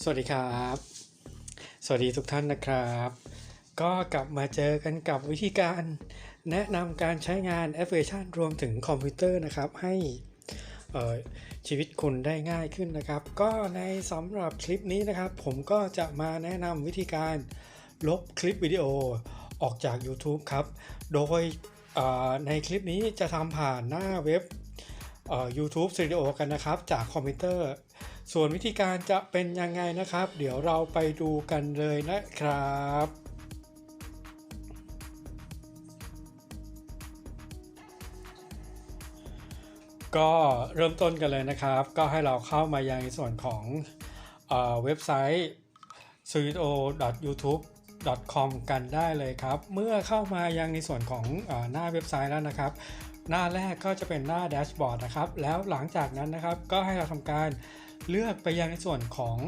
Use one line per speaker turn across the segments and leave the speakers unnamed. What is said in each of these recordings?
สวัสดีครับ สวัสดีทุกท่านนะครับ ก็กลับมาเจอกันกับวิธีการแนะนำการใช้งานแอปพลิเคชันรวมถึงคอมพิวเตอร์นะครับ ให้ชีวิตคุณได้ง่ายขึ้นนะครับ ก็ในสำหรับคลิปนี้นะครับ ผมก็จะมาแนะนำวิธีการลบคลิปวิดีโอออกจาก YouTube ครับ โดยในคลิปนี้จะทำผ่านหน้าเว็บ YouTube Studio กันนะครับ จากคอมพิวเตอร์ ส่วนวิธีการจะเป็นยังไงนะครับ เดี๋ยวเราไปดูกันเลยนะครับก็เริ่มต้นกันเลยนะครับ ก็ให้เราเข้ามายังในส่วนของเออเว็บไซต์ studio.youtube.com กันได้เลยครับ เมื่อเข้ามายังในส่วนของอหน้าเว็บไซต์แล้วนะครับ หน้าแรกก็จะเป็นหน้าแดชบอร์ดนะครับ แล้วหลังจากนั้นนะครับก็ให้เราทำการเลือกไปยังในส่วนของ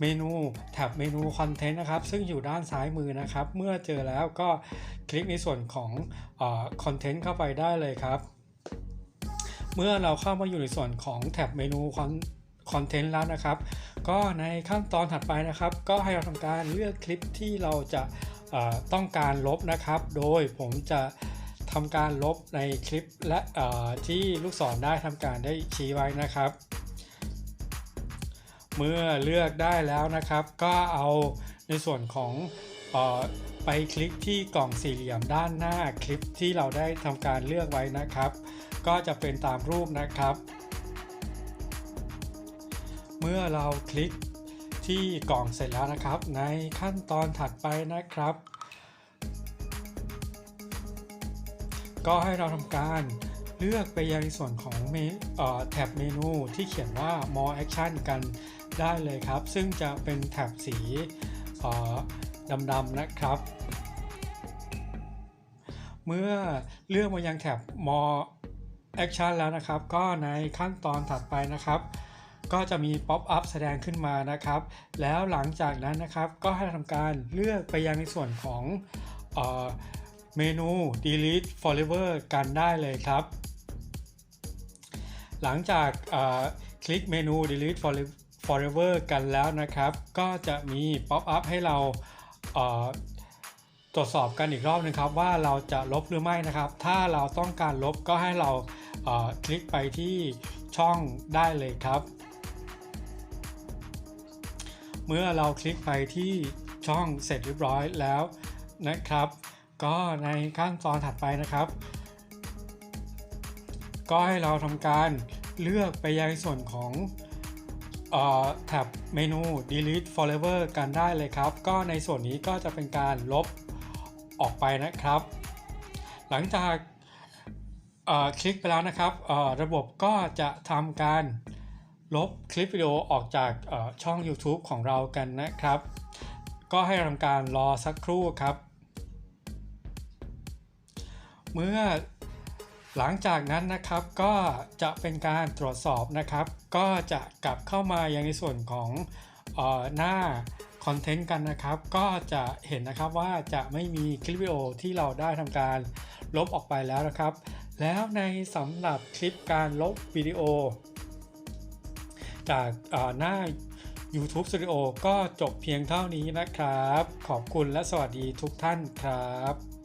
เมนูแท็บเมนูคอนเทนต์นะครับ ซึ่งอยู่ด้านซ้ายมือนะครับ เมื่อเจอแล้วก็คลิกในส่วนของคอนเทนต์เข้าไปได้เลยครับ เมื่อเราเข้ามาอยู่ในส่วนของแท็บเมนูคอนเทนต์แล้วนะครับ ก็ในขั้นตอนถัดไปนะครับ ก็ให้เราทำการเลือกคลิปที่เราจะต้องการลบนะครับ โดยผมจะ ทำการลบในคลิปและที่ลูกศรได้ทำการได้ชี้ไว้นะครับ เมื่อเลือกได้แล้วนะครับ ก็เอาในส่วนของออไปคลิกที่กล่องสี่เหลี่ยมด้านหน้าคลิปที่เราได้ทำการเลือกไว้นะครับ ก็จะเป็นตามรูปนะครับ เมื่อเราคลิกที่กล่องเสร็จแล้วนะครับ ในขั้นตอนถัดไปนะครับ ก็ให้เราทำการเลือกไปยังในส่วนของเมเอ่อแท็บเมนูที่เขียนว่า more action กันได้เลยครับ ซึ่งจะเป็นแท็บสีดำๆนะครับ เมื่อเลือกมายังแท็บ more action แล้วนะครับ ก็ในขั้นตอนถัดไปนะครับ ก็จะมีป๊อปอัพแสดงขึ้นมานะครับ แล้วหลังจากนั้นนะครับก็ให้ทำการเลือกไปยังในส่วนของอ เมนู delete forever กันได้เลยครับ หลังจากคลิกเมนู delete forever กันแล้วนะครับ ก็จะมีป๊อปอัพให้เราเตรวจสอบกันอีกรอบนึงครับ ว่าเราจะลบหรือไม่นะครับ ถ้าเราต้องการลบก็ให้เราเคลิกไปที่ช่องได้เลยครับ เมื่อเราคลิกไปที่ช่องเสร็จเรียบร้อยแล้วนะครับ ก็ในขั้นตอนถัดไปนะครับ ก็ให้เราทำการเลือกไปยังส่วนของออแท็บเมนู delete forever กันได้เลยครับ ก็ในส่วนนี้ก็จะเป็นการลบออกไปนะครับ หลังจากคลิกไปแล้วนะครับ ระบบก็จะทำการลบคลิปวิดีโอออกจากช่อง YouTube ของเรากันนะครับ ก็ให้ทำการรอสักครู่ครับ เมื่อหลังจากนั้นนะครับก็จะเป็นการตรวจสอบนะครับ ก็จะกลับเข้ามายังในส่วนของออหน้าคอนเทนต์กันนะครับ ก็จะเห็นนะครับว่าจะไม่มีคลิปวิดีโอที่เราได้ทำการลบออกไปแล้วนะครับ แล้วในสำหรับคลิปการลบวิดีโอ จากหน้า YouTube Studio ก็จบเพียงเท่านี้นะครับ ขอบคุณและสวัสดีทุกท่านครับ